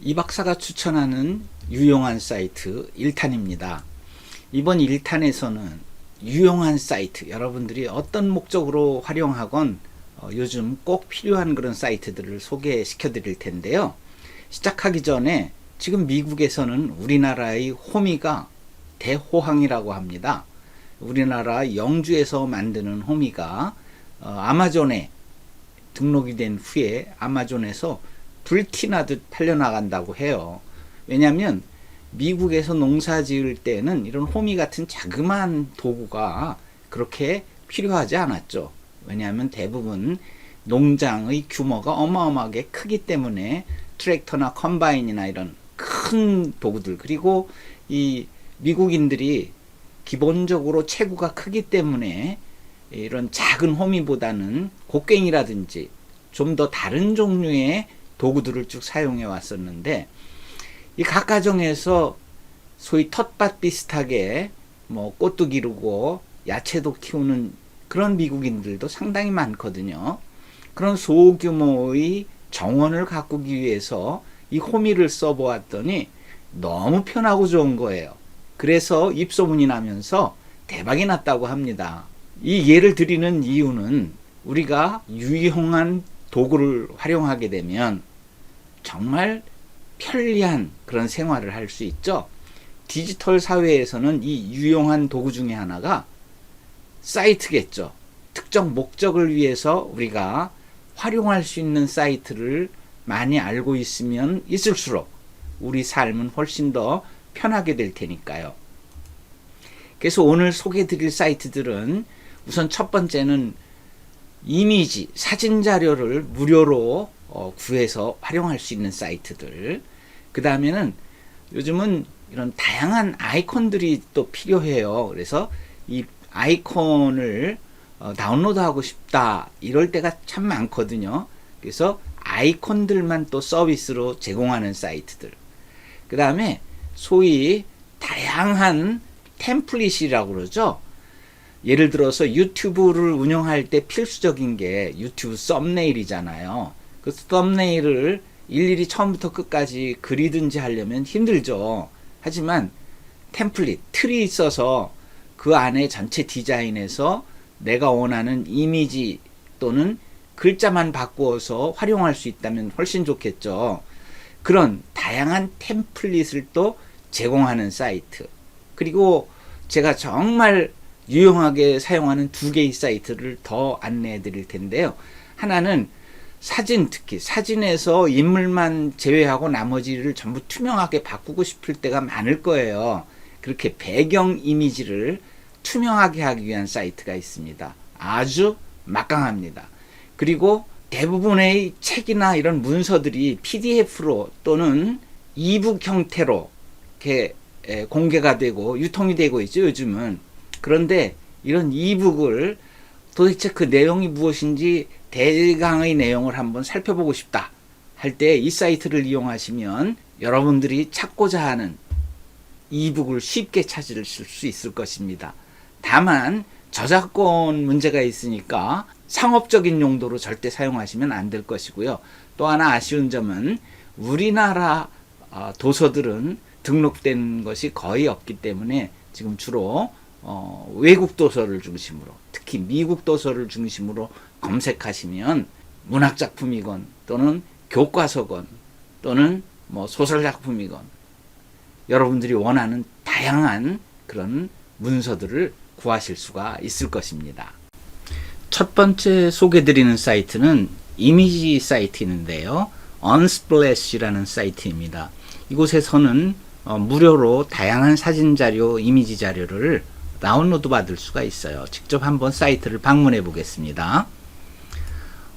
이 박사가 추천하는 유용한 사이트 1탄입니다. 이번 1탄에서는 유용한 사이트, 여러분들이 어떤 목적으로 활용하건 어, 요즘 꼭 필요한 그런 사이트들을 소개시켜 드릴 텐데요. 시작하기 전에 지금 미국에서는 우리나라의 호미가 대호황이라고 합니다. 우리나라 영주에서 만드는 호미가 어, 아마존에 등록이 된 후에 아마존에서 불티나듯 팔려나간다고 해요. 왜냐하면 미국에서 농사 지을 때는 이런 호미 같은 자그마한 도구가 그렇게 필요하지 않았죠. 왜냐하면 대부분 농장의 규모가 어마어마하게 크기 때문에 트랙터나 컴바인이나 이런 큰 도구들 그리고 이 미국인들이 기본적으로 체구가 크기 때문에 이런 작은 호미보다는 곡괭이라든지 좀 더 다른 종류의 도구들을 쭉 사용해 왔었는데 이 각 가정에서 소위 텃밭 비슷하게 뭐 꽃도 기르고 야채도 키우는 그런 미국인들도 상당히 많거든요. 그런 소규모의 정원을 가꾸기 위해서 이 호미를 써보았더니 너무 편하고 좋은 거예요. 그래서 입소문이 나면서 대박이 났다고 합니다. 이 예를 드리는 이유는 우리가 유용한 도구를 활용하게 되면 정말 편리한 그런 생활을 할 수 있죠. 디지털 사회에서는 이 유용한 도구 중에 하나가 사이트겠죠. 특정 목적을 위해서 우리가 활용할 수 있는 사이트를 많이 알고 있으면 있을수록 우리 삶은 훨씬 더 편하게 될 테니까요. 그래서 오늘 소개해 드릴 사이트들은 우선 첫 번째는 이미지, 사진 자료를 무료로 어, 구해서 활용할 수 있는 사이트들. 그 다음에는 요즘은 이런 다양한 아이콘들이 또 필요해요. 그래서 이 아이콘을 어, 다운로드하고 싶다. 이럴 때가 참 많거든요. 그래서 아이콘들만 또 서비스로 제공하는 사이트들. 그 다음에 소위 다양한 템플릿이라고 그러죠. 예를 들어서 유튜브를 운영할 때 필수적인 게 유튜브 썸네일이잖아요. 그 썸네일을 일일이 처음부터 끝까지 그리든지 하려면 힘들죠. 하지만 템플릿, 틀이 있어서 그 안에 전체 디자인에서 내가 원하는 이미지 또는 글자만 바꾸어서 활용할 수 있다면 훨씬 좋겠죠. 그런 다양한 템플릿을 또 제공하는 사이트. 그리고 제가 정말 유용하게 사용하는 두 개의 사이트를 더 안내해 드릴 텐데요. 하나는 사진 특히 사진에서 인물만 제외하고 나머지를 전부 투명하게 바꾸고 싶을 때가 많을 거예요. 그렇게 배경 이미지를 투명하게 하기 위한 사이트가 있습니다. 아주 막강합니다. 그리고 대부분의 책이나 이런 문서들이 PDF로 또는 이북 형태로 이렇게 공개가 되고 유통이 되고 있죠, 요즘은. 그런데 이런 이북을 도대체 그 내용이 무엇인지 대강의 내용을 한번 살펴보고 싶다 할 때 이 사이트를 이용하시면 여러분들이 찾고자 하는 이북을 쉽게 찾을 수 있을 것입니다. 다만 저작권 문제가 있으니까 상업적인 용도로 절대 사용하시면 안 될 것이고요. 또 하나 아쉬운 점은 우리나라 어, 도서들은 등록된 것이 거의 없기 때문에 지금 주로 어, 외국 도서를 중심으로 특히 미국 도서를 중심으로 검색하시면 문학 작품이건 또는 교과서건 또는 뭐 소설 작품이건 여러분들이 원하는 다양한 그런 문서들을 구하실 수가 있을 것입니다. 첫 번째 소개드리는 사이트는 이미지 사이트인데요. Unsplash라는 사이트입니다. 이곳에서는 어, 무료로 다양한 사진 자료, 이미지 자료를 다운로드 받을 수가 있어요. 직접 한번 사이트를 방문해 보겠습니다.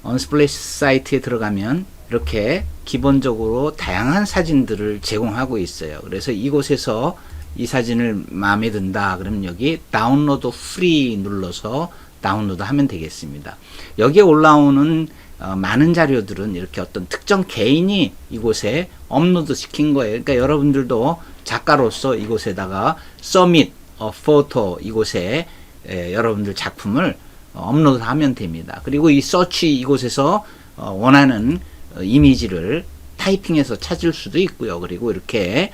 언스플래시 사이트에 들어가면 이렇게 기본적으로 다양한 사진들을 제공하고 있어요. 그래서 이곳에서 이 사진을 마음에 든다 그러면 여기 다운로드 프리 눌러서 다운로드 하면 되겠습니다. 여기에 올라오는 어, 많은 자료들은 이렇게 어떤 특정 개인이 이곳에 업로드 시킨 거예요. 그러니까 여러분들도 작가로서 이곳에다가 서밋 어, 포토 이곳에 에, 여러분들 작품을 어, 업로드하면 됩니다. 그리고 이 서치 이곳에서 어, 원하는 어, 이미지를 타이핑해서 찾을 수도 있고요. 그리고 이렇게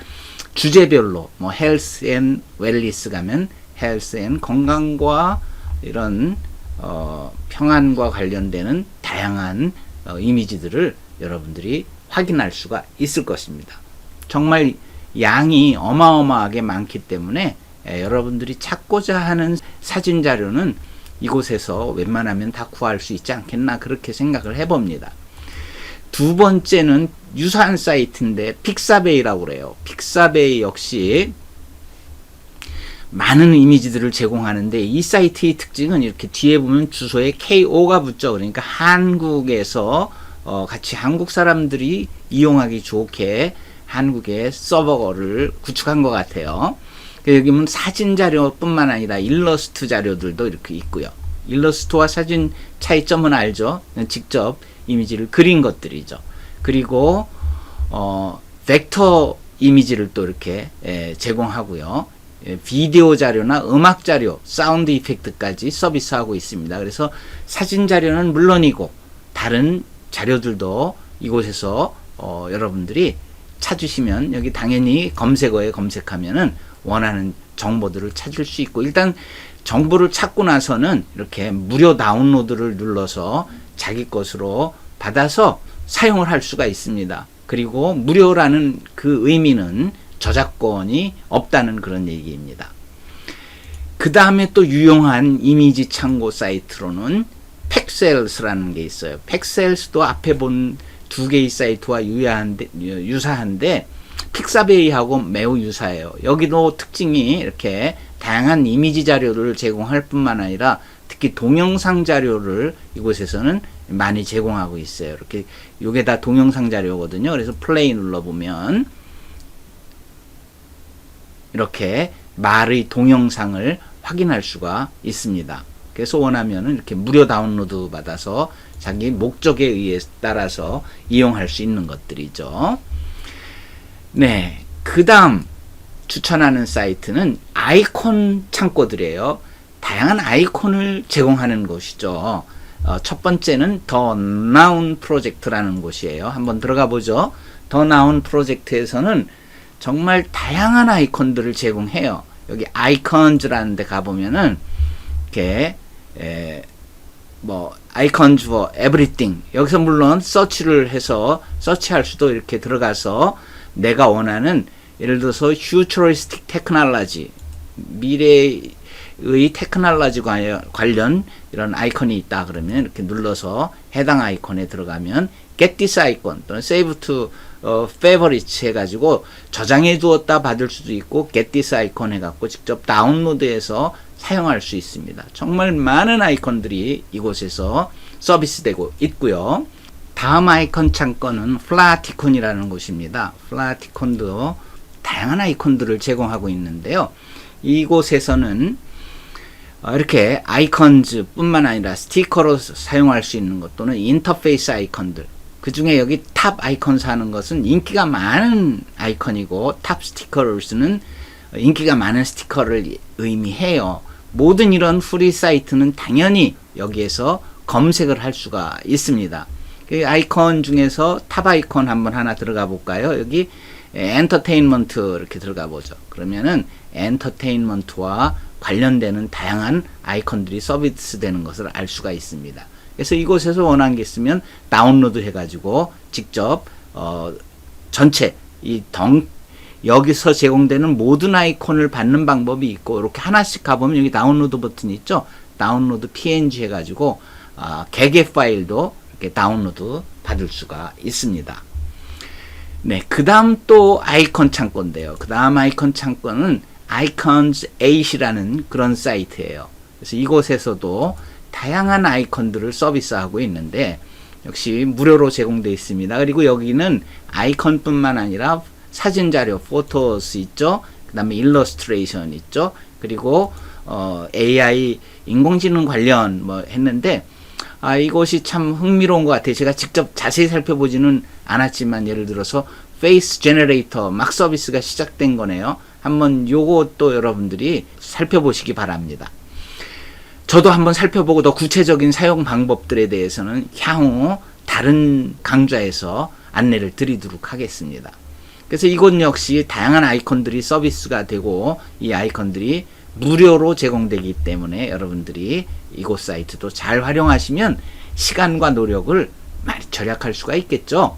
주제별로 뭐 헬스 앤 웰리스 가면 헬스 앤 건강과 이런 어, 평안과 관련되는 다양한 어, 이미지들을 여러분들이 확인할 수가 있을 것입니다. 정말 양이 어마어마하게 많기 때문에 에, 여러분들이 찾고자 하는 사진 자료는 이곳에서 웬만하면 다 구할 수 있지 않겠나 그렇게 생각을 해봅니다. 두 번째는 유사한 사이트인데 픽사베이라고 그래요. 픽사베이 역시 많은 이미지들을 제공하는데 이 사이트의 특징은 이렇게 뒤에 보면 주소에 KO가 붙죠. 그러니까 한국에서 어, 같이 한국 사람들이 이용하기 좋게 한국의 서버를 구축한 것 같아요. 그 여기 보면 사진 자료뿐만 아니라 일러스트 자료들도 이렇게 있고요. 일러스트와 사진 차이점은 알죠. 직접 이미지를 그린 것들이죠. 그리고 어, 벡터 이미지를 또 이렇게 예, 제공하고요. 예, 비디오 자료나 음악 자료, 사운드 이펙트까지 서비스하고 있습니다. 그래서 사진 자료는 물론이고 다른 자료들도 이곳에서 어, 여러분들이 찾으시면 여기 당연히 검색어에 검색하면은 원하는 정보들을 찾을 수 있고 일단 정보를 찾고 나서는 이렇게 무료 다운로드를 눌러서 자기 것으로 받아서 사용을 할 수가 있습니다. 그리고 무료라는 그 의미는 저작권이 없다는 그런 얘기입니다. 그 다음에 또 유용한 이미지 창고 사이트로는 팩셀스라는 게 있어요. 팩셀스도 앞에 본 두 개의 사이트와 유사한데, 유사한데 픽사베이하고 매우 유사해요. 여기도 특징이 이렇게 다양한 이미지 자료를 제공할 뿐만 아니라 특히 동영상 자료를 이곳에서는 많이 제공하고 있어요. 이렇게 요게 다 동영상 자료거든요. 그래서 플레이 눌러 보면 이렇게 말의 동영상을 확인할 수가 있습니다. 그래서 원하면 이렇게 무료 다운로드 받아서 자기 목적에 의해 따라서 이용할 수 있는 것들이죠. 네. 그 다음 추천하는 사이트는 아이콘 창고들이에요. 다양한 아이콘을 제공하는 곳이죠. 어, 첫 번째는 더 나운 프로젝트라는 곳이에요. 한번 들어가 보죠. 더 나운 프로젝트에서는 정말 다양한 아이콘들을 제공해요. 여기 아이콘즈라는 데 가보면은 이렇게 에, 뭐 아이콘즈 for everything 여기서 물론 서치를 해서 서치할 수도 이렇게 들어가서 내가 원하는 예를 들어서 futuristic technology 미래의 테크놀로지 관련 이런 아이콘이 있다 그러면 이렇게 눌러서 해당 아이콘에 들어가면 get this icon 또는 save to 어, favorites 해가지고 저장해 두었다 받을 수도 있고 get this icon 해갖고 직접 다운로드해서 사용할 수 있습니다. 정말 많은 아이콘들이 이곳에서 서비스되고 있고요. 다음 아이콘 창건은 플라티콘이라는 곳입니다. 플라티콘도 다양한 아이콘들을 제공하고 있는데요. 이곳에서는 어, 이렇게 아이콘즈 뿐만 아니라 스티커로 사용할 수 있는 것 또는 인터페이스 아이콘들 그 중에 여기 탑 아이콘 사는 것은 인기가 많은 아이콘이고 탑 스티커를 쓰는 인기가 많은 스티커를 의미해요. 모든 이런 프리 사이트는 당연히 여기에서 검색을 할 수가 있습니다. 그 아이콘 중에서 탑 아이콘 한번 하나 들어가 볼까요? 여기 엔터테인먼트 이렇게 들어가 보죠. 그러면은 엔터테인먼트와 관련되는 다양한 아이콘들이 서비스 되는 것을 알 수가 있습니다. 그래서 이곳에서 원하는 게 있으면 다운로드 해가지고 직접 어 전체 이 덩 여기서 제공되는 모든 아이콘을 받는 방법이 있고 이렇게 하나씩 가보면 여기 다운로드 버튼이 있죠. 다운로드 png 해가지고 어, 개개 파일도 다운로드 받을 수가 있습니다. 네, 그 다음 또 아이콘 창고인데요. 그 다음 아이콘 창고는 아이콘즈 8이라는 그런 사이트예요. 그래서 이곳에서도 다양한 아이콘들을 서비스하고 있는데 역시 무료로 제공되어 있습니다. 그리고 여기는 아이콘뿐만 아니라 사진 자료, 포토스 있죠. 그 다음에 일러스트레이션 있죠. 그리고 어, AI 인공지능 관련 뭐 했는데 아 이것이 참 흥미로운 것 같아요. 제가 직접 자세히 살펴보지는 않았지만 예를 들어서 페이스 제너레이터 막 서비스가 시작된 거네요. 한번 요것도 여러분들이 살펴보시기 바랍니다. 저도 한번 살펴보고 더 구체적인 사용 방법들에 대해서는 향후 다른 강좌에서 안내를 드리도록 하겠습니다. 그래서 이곳 역시 다양한 아이콘들이 서비스가 되고 이 아이콘들이 무료로 제공되기 때문에 여러분들이 이곳 사이트도 잘 활용하시면 시간과 노력을 많이 절약할 수가 있겠죠.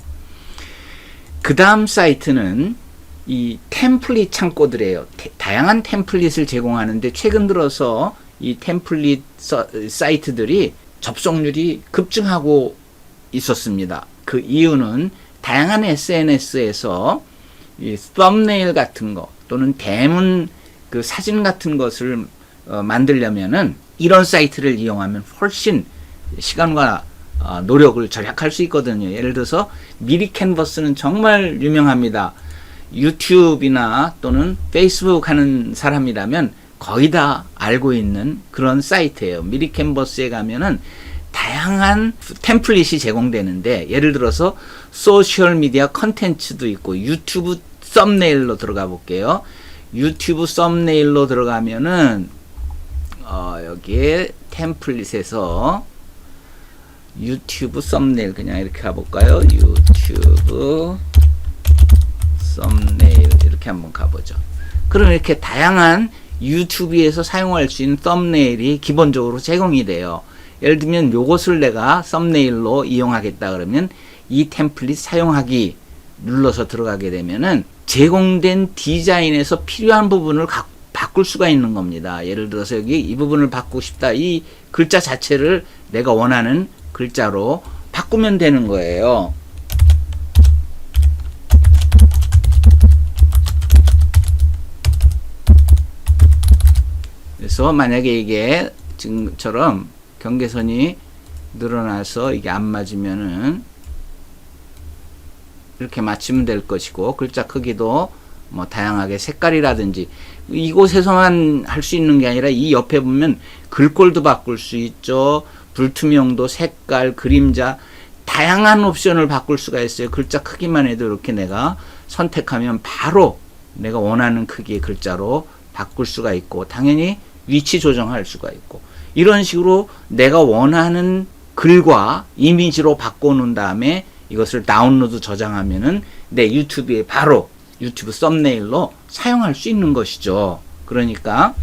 그 다음 사이트는 이 템플릿 창고들이에요. 태- 다양한 템플릿을 제공하는데 최근 들어서 이 템플릿 서- 사이트들이 접속률이 급증하고 있었습니다. 그 이유는 다양한 SNS에서 이 썸네일 같은 거 또는 대문 그 사진 같은 것을 어, 만들려면은 이런 사이트를 이용하면 훨씬 시간과 어, 노력을 절약할 수 있거든요. 예를 들어서 미리 캔버스는 정말 유명합니다. 유튜브나 또는 페이스북 하는 사람이라면 거의 다 알고 있는 그런 사이트예요. 미리 캔버스에 가면은 다양한 템플릿이 제공되는데 예를 들어서 소셜 미디어 컨텐츠도 있고 유튜브 썸네일로 들어가 볼게요. 유튜브 썸네일로 들어가면은 어, 여기에 템플릿에서 유튜브 썸네일 그냥 이렇게 가볼까요? 유튜브 썸네일 이렇게 한번 가보죠. 그럼 이렇게 다양한 유튜브에서 사용할 수 있는 썸네일이 기본적으로 제공이 돼요. 예를 들면 요것을 내가 썸네일로 이용하겠다 그러면 이 템플릿 사용하기 눌러서 들어가게 되면은 제공된 디자인에서 필요한 부분을 가- 바꿀 수가 있는 겁니다. 예를 들어서 여기 이 부분을 바꾸고 싶다. 이 글자 자체를 내가 원하는 글자로 바꾸면 되는 거예요. 그래서 만약에 이게 지금처럼 경계선이 늘어나서 이게 안 맞으면은 이렇게 맞추면 될 것이고 글자 크기도 뭐 다양하게 색깔이라든지 이곳에서만 할 수 있는 게 아니라 이 옆에 보면 글꼴도 바꿀 수 있죠. 불투명도, 색깔, 그림자 다양한 옵션을 바꿀 수가 있어요. 글자 크기만 해도 이렇게 내가 선택하면 바로 내가 원하는 크기의 글자로 바꿀 수가 있고 당연히 위치 조정할 수가 있고 이런 식으로 내가 원하는 글과 이미지로 바꿔놓은 다음에 이것을 다운로드 저장하면은 내 유튜브에 바로 유튜브 썸네일로 사용할 수 있는 것이죠. 그러니까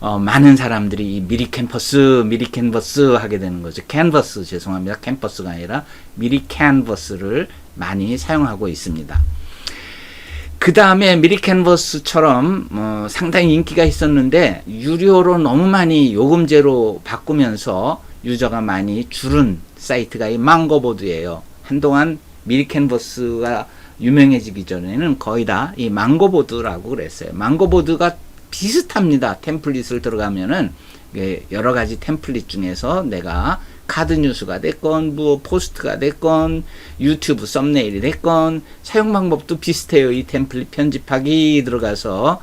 어, 많은 사람들이 이 미리 캔버스, 미리 캔버스 하게 되는 거죠. 캔버스 죄송합니다. 캠퍼스가 아니라 미리 캔버스를 많이 사용하고 있습니다. 그 다음에 미리 캔버스처럼 어, 상당히 인기가 있었는데 유료로 너무 많이 요금제로 바꾸면서 유저가 많이 줄은 사이트가 이 망고보드예요. 한동안 미리 캔버스가 유명해지기 전에는 거의 다 이 망고보드라고 그랬어요. 망고보드가 비슷합니다. 템플릿을 들어가면은 여러 가지 템플릿 중에서 내가 카드 뉴스가 됐건 뭐 포스트가 됐건 유튜브 썸네일이 됐건 사용 방법도 비슷해요. 이 템플릿 편집하기 들어가서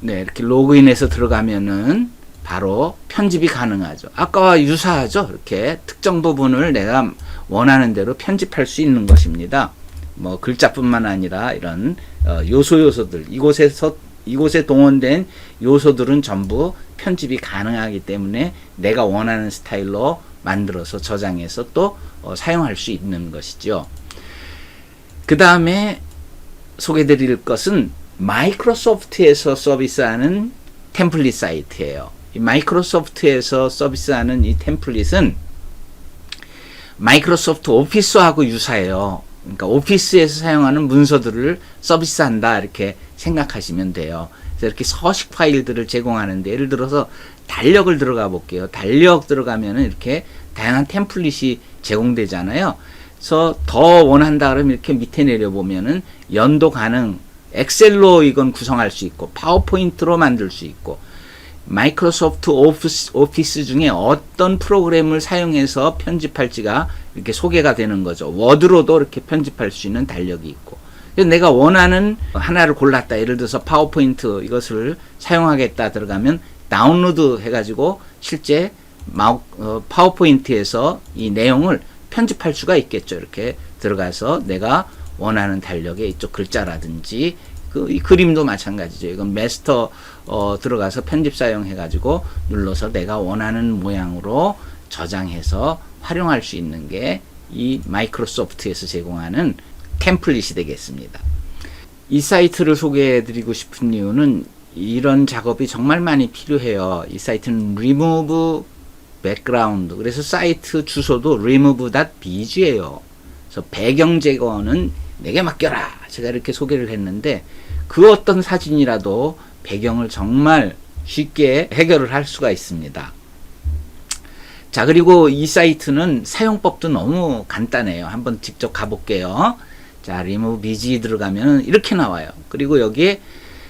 네, 이렇게 로그인해서 들어가면은 바로 편집이 가능하죠. 아까와 유사하죠. 이렇게 특정 부분을 내가 원하는 대로 편집할 수 있는 것입니다. 뭐 글자뿐만 아니라 이런 어, 요소 요소들 이곳에서 이곳에 동원된 요소들은 전부 편집이 가능하기 때문에 내가 원하는 스타일로 만들어서 저장해서 또 어, 사용할 수 있는 것이죠. 그 다음에 소개드릴 것은 마이크로소프트에서 서비스하는 템플릿 사이트예요. 이 마이크로소프트에서 서비스하는 이 템플릿은 마이크로소프트 오피스하고 유사해요. 그러니까 오피스에서 사용하는 문서들을 서비스한다 이렇게 생각하시면 돼요. 그래서 이렇게 서식 파일들을 제공하는데 예를 들어서 달력을 들어가 볼게요. 달력 들어가면은 이렇게 다양한 템플릿이 제공되잖아요. 그래서 더 원한다 그러면 이렇게 밑에 내려 보면은 연도 가능 엑셀로 이건 구성할 수 있고 파워포인트로 만들 수 있고 마이크로소프트 오피스, 오피스 중에 어떤 프로그램을 사용해서 편집할지가 이렇게 소개가 되는 거죠. 워드로도 이렇게 편집할 수 있는 달력이 있고. 그래서 내가 원하는 하나를 골랐다. 예를 들어서 파워포인트 이것을 사용하겠다 들어가면 다운로드 해가지고 실제 마우, 어, 파워포인트에서 이 내용을 편집할 수가 있겠죠. 이렇게 들어가서 내가 원하는 달력에 이쪽 글자라든지 그, 이 그림도 마찬가지죠. 이건 마스터 어, 들어가서 편집 사용해가지고 눌러서 내가 원하는 모양으로 저장해서 활용할 수 있는 게 이 마이크로소프트에서 제공하는 템플릿이 되겠습니다. 이 사이트를 소개해 드리고 싶은 이유는 이런 작업이 정말 많이 필요해요. 이 사이트는 remove background. 그래서 사이트 주소도 remove.bg예요. 그래서 배경 제거는 내게 맡겨라. 제가 이렇게 소개를 했는데 그 어떤 사진이라도 배경을 정말 쉽게 해결을 할 수가 있습니다. 자, 그리고 이 사이트는 사용법도 너무 간단해요. 한번 직접 가볼게요. 자, remove bg 들어가면 이렇게 나와요. 그리고 여기에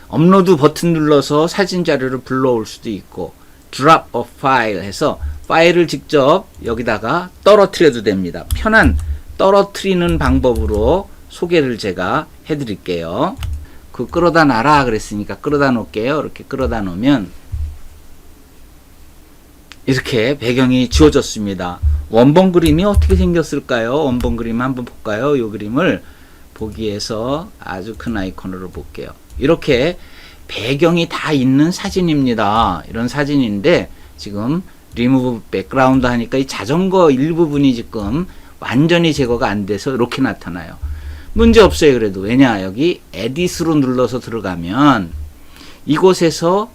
업로드 버튼 눌러서 사진 자료를 불러올 수도 있고 drop a file 해서 파일을 직접 여기다가 떨어뜨려도 됩니다. 편한 떨어뜨리는 방법으로 소개를 제가 해드릴게요. 그 끌어다 놔라 그랬으니까 끌어다 놓을게요. 이렇게 끌어다 놓으면 이렇게 배경이 지워졌습니다. 원본 그림이 어떻게 생겼을까요? 원본 그림 한번 볼까요? 이 그림을 보기 위해서 아주 큰 아이콘으로 볼게요. 이렇게 배경이 다 있는 사진입니다. 이런 사진인데 지금 리무브 백그라운드 하니까 이 자전거 일부분이 지금 완전히 제거가 안 돼서 이렇게 나타나요. 문제 없어요. 그래도 왜냐 여기 에디스로 눌러서 들어가면 이곳에서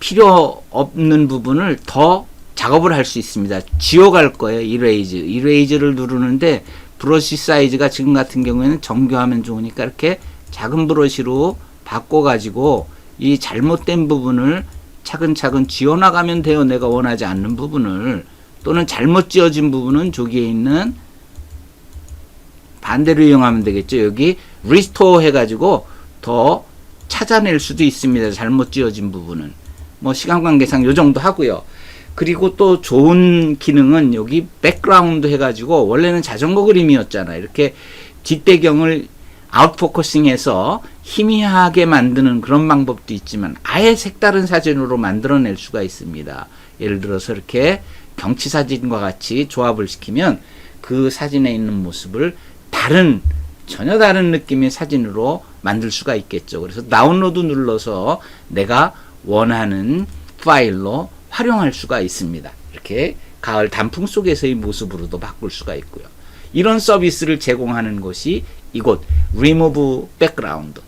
필요 없는 부분을 더 작업을 할 수 있습니다. 지워갈 거예요. 이레이즈. 이레이즈를 누르는데 브러쉬 사이즈가 지금 같은 경우에는 정교하면 좋으니까 이렇게 작은 브러쉬로 바꿔가지고 이 잘못된 부분을 차근차근 지워나가면 돼요. 내가 원하지 않는 부분을. 또는 잘못 지어진 부분은 저기에 있는 반대로 이용하면 되겠죠. 여기 리스토어 해가지고 더 찾아낼 수도 있습니다. 잘못 지어진 부분은. 뭐 시간 관계상 요 정도 하고요. 그리고 또 좋은 기능은 여기 백그라운드 해가지고 원래는 자전거 그림이었잖아요. 이렇게 뒷배경을 아웃포커싱해서 희미하게 만드는 그런 방법도 있지만 아예 색다른 사진으로 만들어낼 수가 있습니다. 예를 들어서 이렇게 경치 사진과 같이 조합을 시키면 그 사진에 있는 모습을 다른 전혀 다른 느낌의 사진으로 만들 수가 있겠죠. 그래서 다운로드 눌러서 내가 원하는 파일로 활용할 수가 있습니다. 이렇게 가을 단풍 속에서의 모습으로도 바꿀 수가 있고요. 이런 서비스를 제공하는 곳이 이곳 Remove Background.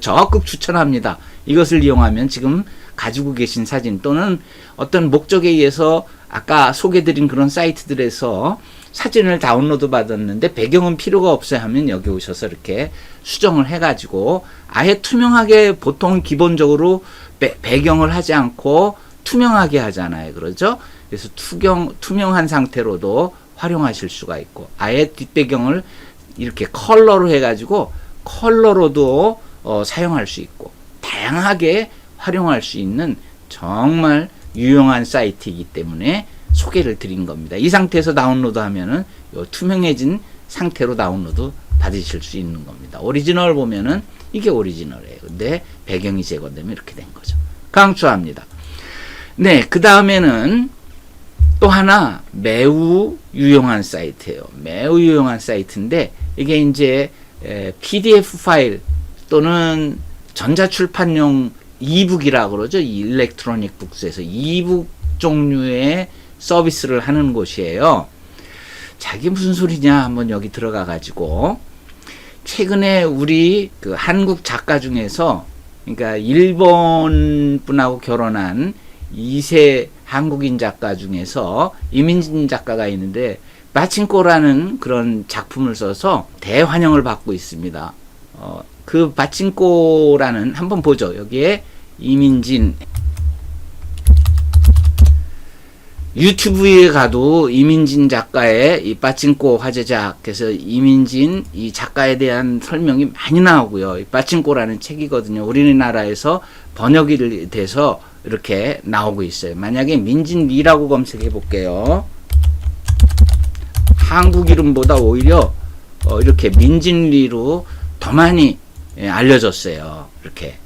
적극 추천합니다. 이것을 이용하면 지금 가지고 계신 사진 또는 어떤 목적에 의해서 아까 소개드린 그런 사이트들에서 사진을 다운로드 받았는데 배경은 필요가 없어요 하면 여기 오셔서 이렇게 수정을 해가지고 아예 투명하게 보통 기본적으로 배, 배경을 하지 않고 투명하게 하잖아요. 그러죠? 그래서 투경, 투명한 상태로도 활용하실 수가 있고 아예 뒷배경을 이렇게 컬러로 해가지고 컬러로도 어, 사용할 수 있고 다양하게 활용할 수 있는 정말 유용한 사이트이기 때문에 소개를 드린 겁니다. 이 상태에서 다운로드 하면은 요 투명해진 상태로 다운로드 받으실 수 있는 겁니다. 오리지널 보면은 이게 오리지널이에요. 근데 배경이 제거되면 이렇게 된 거죠. 강추합니다. 네, 그 다음에는 또 하나 매우 유용한 사이트예요. 매우 유용한 사이트인데 이게 이제 PDF 파일 또는 전자출판용 이북이라 그러죠. 이 일렉트로닉 북스에서 이북 종류의 서비스를 하는 곳이에요. 자기 무슨 소리냐 한번 여기 들어가 가지고 최근에 우리 그 한국 작가 중에서 그러니까 일본 분하고 결혼한 2세 한국인 작가 중에서 이민진 작가가 있는데 마친코라는 그런 작품을 써서 대환영을 받고 있습니다. 어, 그 마친코라는 한번 보죠. 여기에 이민진 유튜브에 가도 이민진 작가의 이 빠친코 화제작 그래서 이민진 이 작가에 대한 설명이 많이 나오고요. 이 빠친코라는 책이거든요. 우리나라에서 번역이 돼서 이렇게 나오고 있어요. 만약에 민진리라고 검색해 볼게요. 한국 이름보다 오히려 어 이렇게 민진리로 더 많이 예, 알려졌어요. 이렇게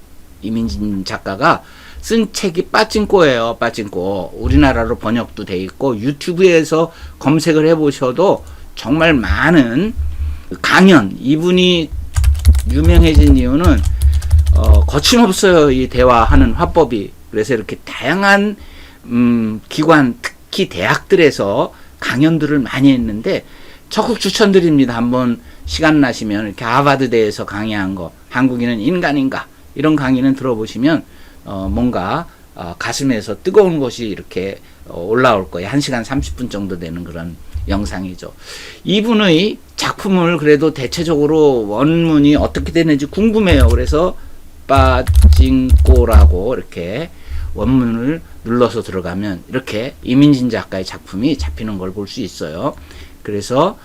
이민진 작가가 쓴 책이 빠진꼬예요. 빠진꼬. 우리나라로 번역도 돼 있고 유튜브에서 검색을 해보셔도 정말 많은 강연 이분이 유명해진 이유는 어, 거침없어요. 이 대화하는 화법이 그래서 이렇게 다양한 음, 기관 특히 대학들에서 강연들을 많이 했는데 적극 추천드립니다. 한번 시간 나시면 이렇게 하버드대에서 강의한 거 한국인은 인간인가 이런 강의는 들어보시면 어, 뭔가 어, 가슴에서 뜨거운 것이 이렇게 어, 올라올 거예요. 1시간 30분 정도 되는 그런 영상이죠. 이분의 작품을 그래도 대체적으로 원문이 어떻게 되는지 궁금해요. 그래서 빠징꼬라고 이렇게 원문을 눌러서 들어가면 이렇게 이민진 작가의 작품이 잡히는 걸 볼 수 있어요. 그래서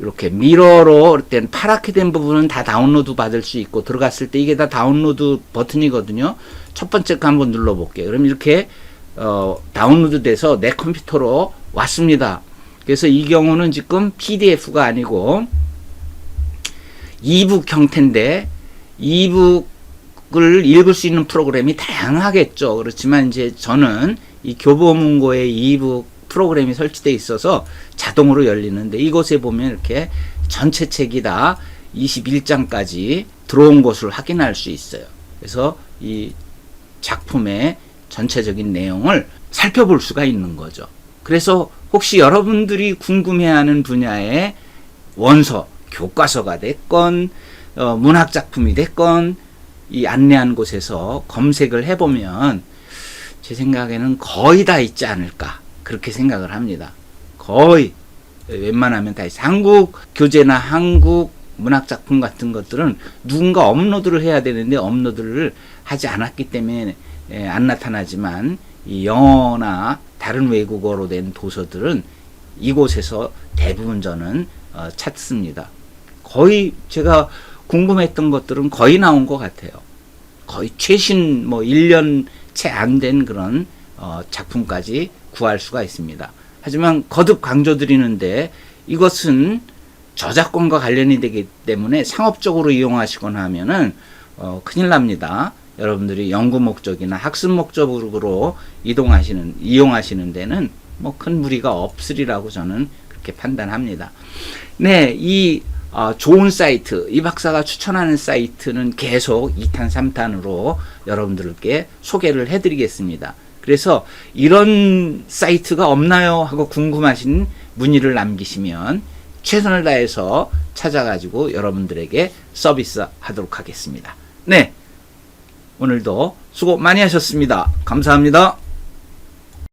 이렇게 미러로 이렇게 파랗게 된 부분은 다 다운로드 받을 수 있고 들어갔을 때 이게 다 다운로드 버튼이거든요. 첫 번째 거 한번 눌러볼게요. 그럼 이렇게 어, 다운로드 돼서 내 컴퓨터로 왔습니다. 그래서 이 경우는 지금 PDF가 아니고 이북 형태인데 이북을 읽을 수 있는 프로그램이 다양하겠죠. 그렇지만 이제 저는 이 교보문고에 이북 프로그램이 설치되어 있어서 자동으로 열리는데 이곳에 보면 이렇게 전체 책이 다 21장까지 들어온 것을 확인할 수 있어요. 그래서 이 작품의 전체적인 내용을 살펴볼 수가 있는 거죠. 그래서 혹시 여러분들이 궁금해하는 분야의 원서, 교과서가 됐건 어, 문학 작품이 됐건 이 안내한 곳에서 검색을 해보면 제 생각에는 거의 다 있지 않을까 그렇게 생각을 합니다. 거의 웬만하면 다. 한국 교재나 한국 문학 작품 같은 것들은 누군가 업로드를 해야 되는데 업로드를 하지 않았기 때문에 예, 안 나타나지만 이 영어나 다른 외국어로 된 도서들은 이곳에서 대부분 저는 어, 찾습니다. 거의 제가 궁금했던 것들은 거의 나온 것 같아요. 거의 최신 뭐 1년 채 안 된 그런 어, 작품까지 구할 수가 있습니다. 하지만 거듭 강조드리는데 이것은 저작권과 관련이 되기 때문에 상업적으로 이용하시거나 하면은 어, 큰일 납니다. 여러분들이 연구 목적이나 학습 목적으로 이동하시는 이용하시는 데는 뭐 큰 무리가 없으리라고 저는 그렇게 판단합니다. 네, 이 어, 좋은 사이트, 이 박사가 추천하는 사이트는 계속 2탄, 3탄으로 여러분들께 소개를 해드리겠습니다. 그래서 이런 사이트가 없나요? 하고 궁금하신 문의를 남기시면 최선을 다해서 찾아가지고 여러분들에게 서비스 하도록 하겠습니다. 네. 오늘도 수고 많이 하셨습니다. 감사합니다.